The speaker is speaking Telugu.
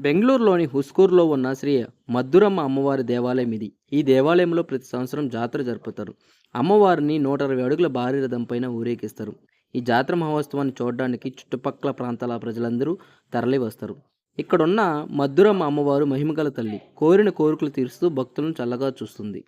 బెంగళూరులోని హుస్కూర్లో ఉన్న శ్రీ మద్దురమ్మ అమ్మవారి దేవాలయం ఇది. ఈ దేవాలయంలో ప్రతి సంవత్సరం జాతర జరుపుతారు. అమ్మవారిని నూట అరవై అడుగుల భారీ రథం పైన ఊరేగిస్తారు. ఈ జాతర మహోత్సవాన్ని చూడడానికి చుట్టుపక్కల ప్రాంతాల ప్రజలందరూ తరలి వస్తారు ఇక్కడున్న మద్దురమ్మ అమ్మవారు మహిమగల తల్లి కోరిన కోరికలు తీరుస్తూ భక్తులను చల్లగా చూస్తుంది.